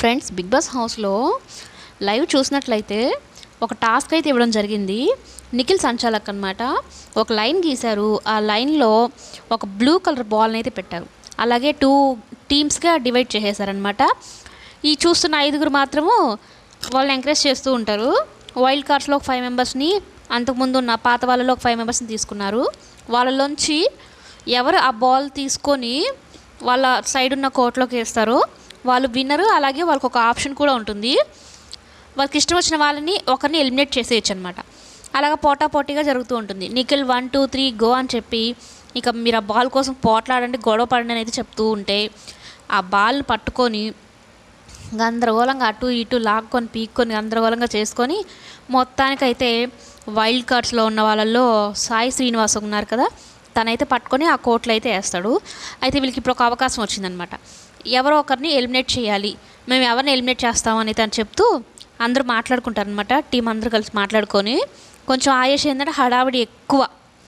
Friends big boss హౌస్లో live చూసినట్లయితే ఒక టాస్క్ అయితే ఇవ్వడం జరిగింది. నిఖిల్ సంచాలక్ అనమాట ఒక లైన్ గీశారు. ఆ లైన్లో ఒక బ్లూ కలర్ బాల్ని అయితే పెట్టారు. అలాగే టూ టీమ్స్గా డివైడ్ చేసేసారనమాట ఈ చూస్తున్న ఐదుగురు మాత్రము వాళ్ళని ఎంకరేజ్ చేస్తూ ఉంటారు. వైల్డ్ కార్డ్స్లో ఒక ఫైవ్ మెంబర్స్ని అంతకుముందు ఉన్న పాత వాళ్ళలో ఒక ఫైవ్ మెంబర్స్ని తీసుకున్నారు. వాళ్ళలోంచి ఎవరు ఆ బాల్ తీసుకొని వాళ్ళ సైడ్ ఉన్న కోర్టులోకి వేస్తారో వాళ్ళు విన్నరు అలాగే వాళ్ళకి ఒక ఆప్షన్ కూడా ఉంటుంది. వాళ్ళకి ఇష్టం వచ్చిన వాళ్ళని ఒకరిని ఎలిమినేట్ చేసేయచ్చు అనమాట అలాగ పోటా పోటీగా జరుగుతూ ఉంటుంది. Nikhil one two three go అని చెప్పి ఇక మీరు ఆ బాల్ కోసం పోట్లాడండి గొడవ పడండి అనేది అయితే చెప్తూ ఉంటే ఆ బాల్ పట్టుకొని గందరగోళంగా అటు ఇటు లాక్కొని పీక్కొని గందరగోళంగా చేసుకొని మొత్తానికైతే వైల్డ్ కార్డ్స్లో ఉన్న వాళ్ళల్లో సాయి శ్రీనివాస్ ఉన్నారు కదా తనైతే పట్టుకొని ఆ కోట్లు అయితే వేస్తాడు. అయితే వీళ్ళకి ఇప్పుడు ఒక అవకాశం వచ్చిందనమాట ఎవరో ఒకరిని ఎలిమినేట్ చేయాలి. మేము ఎవరిని ఎలిమినేట్ చేస్తామని తను చెప్తూ అందరూ మాట్లాడుకుంటారనమాట టీం అందరూ కలిసి మాట్లాడుకొని కొంచెం ఆయేష్ ఏంటంటే హడావిడి ఎక్కువ.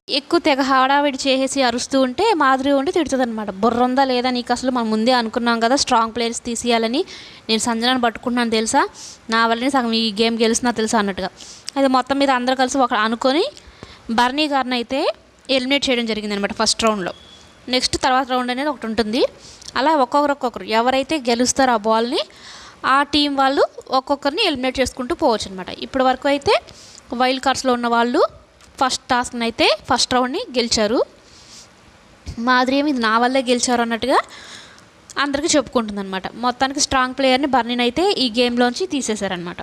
ఎక్కువ తెగ హడావిడి చేసేసి అరుస్తూ ఉంటే మాధురి ఉండి తిడుతుంది అనమాట బుర్ర ఉందా లేదా నీకు అసలు మనం ముందే అనుకున్నాం కదా స్ట్రాంగ్ ప్లేయర్స్ తీసేయాలని. నేను సంజనాన్ని పట్టుకుంటున్నాను తెలుసా? నా వల్లనే సగం ఈ గేమ్ గెలిచినా తెలుసా అన్నట్టుగా. అయితే మొత్తం మీద అందరూ కలిసి ఒక అనుకొని బర్నీ గారిని అయితే ఎలిమినేట్ చేయడం జరిగింది అనమాట ఫస్ట్ రౌండ్లో. నెక్స్ట్ తర్వాత రౌండ్ అనేది ఒకటి ఉంటుంది. అలా ఒక్కొక్కరు ఒక్కొక్కరు ఎవరైతే గెలుస్తారో ఆ బాల్ని ఆ టీం వాళ్ళు ఒక్కొక్కరిని ఎలిమినేట్ చేసుకుంటూ పోవచ్చు అనమాట ఇప్పటి వరకు అయితే వైల్డ్ కార్డ్స్లో ఉన్న వాళ్ళు ఫస్ట్ టాస్క్ని అయితే ఫస్ట్ రౌండ్ని గెలిచారు. మాదిరి ఏమి నా వల్లే గెలిచారు అన్నట్టుగా అందరికీ చెప్పుకుంటుంది అనమాట మొత్తానికి స్ట్రాంగ్ ప్లేయర్ని బర్నీని అయితే ఈ గేమ్లోంచి తీసేశారనమాట